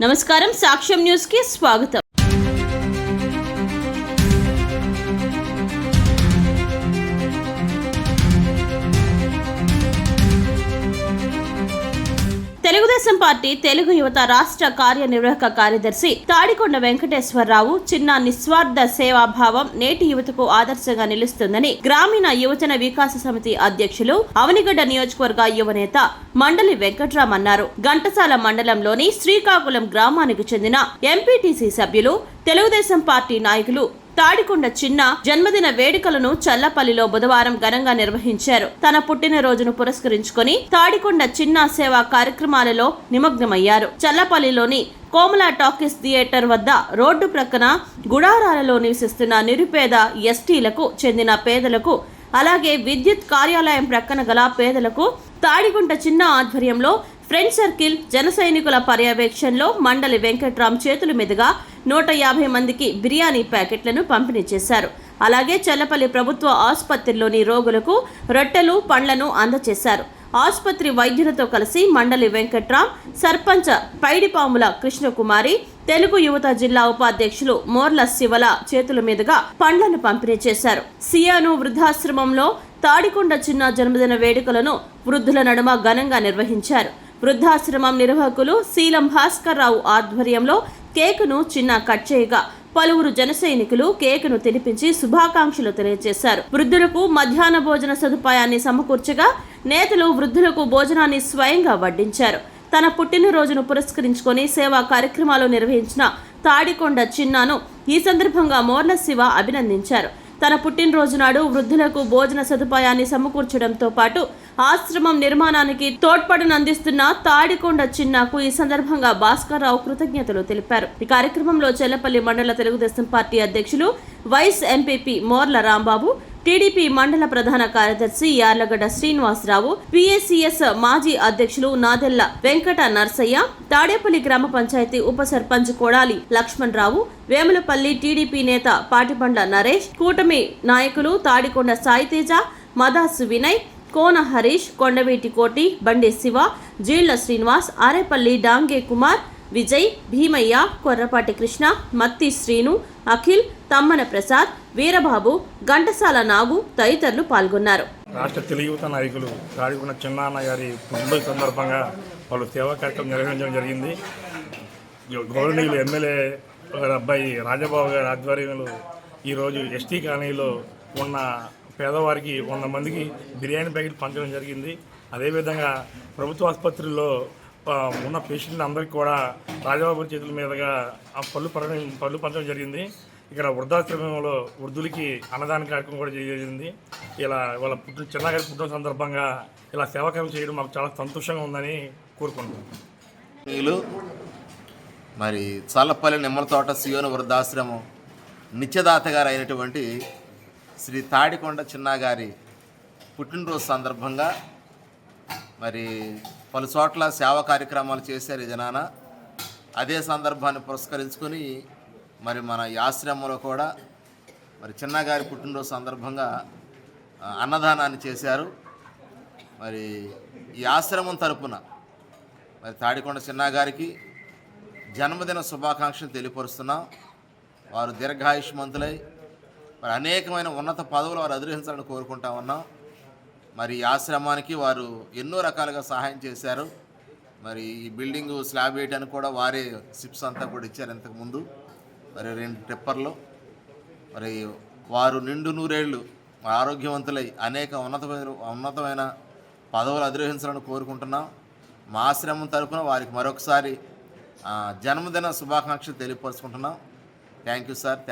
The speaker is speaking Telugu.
నమస్కారం సాక్ష్యం న్యూస్ కి స్వాగతం తెలుగుదేశం పార్టీ తెలుగు యువత రాష్ట్ర కార్యనిర్వాహక కార్యదర్శి తాడికొండ వెంకటేశ్వరరావు చిన్న నిస్వార్థ సేవాభావం నేటి యువతకు ఆదర్శంగా నిలుస్తుందని గ్రామీణ యువజన వికాస సమితి అధ్యక్షులు అవనిగడ్డ నియోజకవర్గ యువనేత మండలి వెంకట్రామ్ అన్నారు ఘంటసాల మండలంలోని శ్రీకాకుళం గ్రామానికి చెందిన ఎంపీటీసీ సభ్యులు తెలుగుదేశం పార్టీ నాయకులు తాడికొండ చిన్న జన్మదిన వేడుకలను చల్లపల్లిలో బుధవారం ఘనంగా నిర్వహించారు. తన పుట్టినరోజును పురస్కరించుకొని తాడికొండ చిన్న సేవా కార్యక్రమాలలో నిమగ్నమయ్యారు. చల్లపల్లిలోని కోమల టాకీస్ థియేటర్ వద్ద రోడ్డు ప్రక్కన గుడారాలలో నివసిస్తున్న నిరుపేద ఎస్టీలకు చెందిన పేదలకు అలాగే విద్యుత్ కార్యాలయం ప్రక్కన గల పేదలకు తాడిగుంట చిన్న ఆధ్వర్యంలో ఫ్రెండ్ సర్కిల్ జన సైనికుల పర్యవేక్షణలో మండలి వెంకట్రామ్ చేతుల మీదుగా నూట యాభై మందికి బిర్యానీ ప్యాకెట్లను పంపిణీ చేశారు. అలాగే చల్లపల్లి ప్రభుత్వ ఆసుపత్రిలోని రోగులకు రొట్టెలు పండ్లను అందజేశారు. ఆసుపత్రి వైద్యులతో కలిసి మండలి వెంకట్రామ్ సర్పంచ్ పైడిపాముల కృష్ణకుమారి తెలుగు యువత జిల్లా ఉపాధ్యక్షులు మోర్ల శివల చేతుల మీదుగా పండ్లను పంపిణీ చేశారు. సియాను వృద్ధాశ్రమంలో తాడికొండ చిన్న జన్మదిన వేడుకలను వృద్ధుల నడుమ ఘనంగా నిర్వహించారు. వృద్ధాశ్రమం నిర్వాహకులు శీలం భాస్కర్ రావు ఆధ్వర్యంలో కేకును చిన్న కట్ చేయగా పలువురు జన సైనికులు కేకును తినిపించి శుభాకాంక్షలు తెలియజేశారు. వృద్ధులకు మధ్యాహ్న భోజన సదుపాయాన్ని సమకూర్చగా నేతలు వృద్ధులకు భోజనాన్ని స్వయంగా వడ్డించారు. తన పుట్టినరోజును పురస్కరించుకొని సేవా కార్యక్రమాలు నిర్వహించిన తాడికొండ చిన్నాను ఈ సందర్భంగా మోర్ల శివ అభినందించారు. తన పుట్టినరోజు నాడు వృద్ధులకు భోజన సదుపాయాన్ని సమకూర్చడంతో పాటు ఆశ్రమం నిర్మాణానికి తోడ్పాటునందిస్తున్న తాడికొండ చిన్నాకు ఈ సందర్భంగా భాస్కర్ రావు కృతజ్ఞతలు తెలిపారు. ఈ కార్యక్రమంలో చెల్లపల్లి మండల తెలుగుదేశం పార్టీ అధ్యక్షులు vice MPP Morla Rambabu TDP మండల ప్రధాన కార్యదర్శి యార్లగడ్డ శ్రీనివాసరావు పిఎస్సిఎస్ మాజీ అధ్యక్షులు నాదెల్ల వెంకట నర్సయ్య తాడేపల్లి గ్రామ పంచాయతీ ఉప సర్పంచ్ కొడాలి లక్ష్మణ్ రావు వేములపల్లి టీడీపీ నేత పాటిబండ్ల నరేష్ కూటమి నాయకులు తాడికొండ సాయితేజ మదాసు వినయ్ కోన హరీష్ కొండవీటి కోటి బండి శివ జీళ్ళ శ్రీనివాస్ ఆరేపల్లి డాంగే కుమార్ విజయ్ భీమయ్య కొర్రపాటి కృష్ణ మత్తి శ్రీను అఖిల్ తమ్మన ప్రసాద్ వీరబాబు ఘంటసాల నాగు తదితరులు పాల్గొన్నారు. రాష్ట్ర తెలుగుత నాయకులు రాడికొండ చిన్నాన్న గారి పుట్టినరోజు సందర్భంగా వాళ్ళు సేవా కార్యక్రమం నిర్వహించడం జరిగింది. గౌరవనీయులు ఎమ్మెల్యే గారి అబ్బాయి రాజబాబు గారి ఆధ్వర్యంలో ఈరోజు ఎస్టీ కాలనీలో ఉన్న పేదవారికి వంద మందికి బిర్యానీ ప్యాకెట్ పంచడం జరిగింది. అదేవిధంగా ప్రభుత్వ ఆసుపత్రుల్లో ఉన్న పేషెంట్లు అందరికీ కూడా రాజబాబు చేతుల మీదుగా ఆ పళ్ళు పడడం పళ్ళు పంచడం జరిగింది. ఇక్కడ వృద్ధాశ్రమంలో వృద్ధులకి అన్నదాన కార్యక్రమం కూడా జరిగింది. ఇలా వాళ్ళ పుట్టిన చిన్నగారి పుట్టిన సందర్భంగా ఇలా సేవాకారం చేయడం మాకు చాలా సంతోషంగా ఉందని కోరుకుంటున్నాం. మరి చల్లపల్లి నిమ్మల తోట వృద్ధాశ్రమం నిత్యదాత గారు అయినటువంటి శ్రీ తాడికొండ చిన్నగారి పుట్టినరోజు సందర్భంగా మరి పలు చోట్ల సేవా కార్యక్రమాలు చేశారు ఈ జనాన. అదే సందర్భాన్ని పురస్కరించుకొని మరి మన ఈ ఆశ్రమంలో కూడా మరి చిన్నగారి పుట్టినరోజు సందర్భంగా అన్నదానాన్ని చేశారు. మరి ఈ ఆశ్రమం తరపున మరి తాడికొండ చిన్నగారికి జన్మదిన శుభాకాంక్షలు తెలియపరుస్తున్నాం. వారు దీర్ఘాయుష్మంతులై మరి అనేకమైన ఉన్నత పదవులు వారు అధిరోహించాలని కోరుకుంటా ఉన్నాం. మరి ఆశ్రమానికి వారు ఎన్నో రకాలుగా సహాయం చేశారు. మరి ఈ బిల్డింగ్ స్లాబ్ వేయడానికి కూడా వారే సిప్స్ అంతా కూడా ఇచ్చారు ఇంతకుముందు మరి రెండు టిప్పర్లు. మరి వారు నిండు నూరేళ్ళు ఆరోగ్యవంతులై అనేక ఉన్నతమైన ఉన్నతమైన పదవులు అధిరోహించాలని కోరుకుంటున్నాం. మా ఆశ్రమం తరపున వారికి మరొకసారి జన్మదిన శుభాకాంక్షలు తెలియపరుచుకుంటున్నాం. Thank you sir thank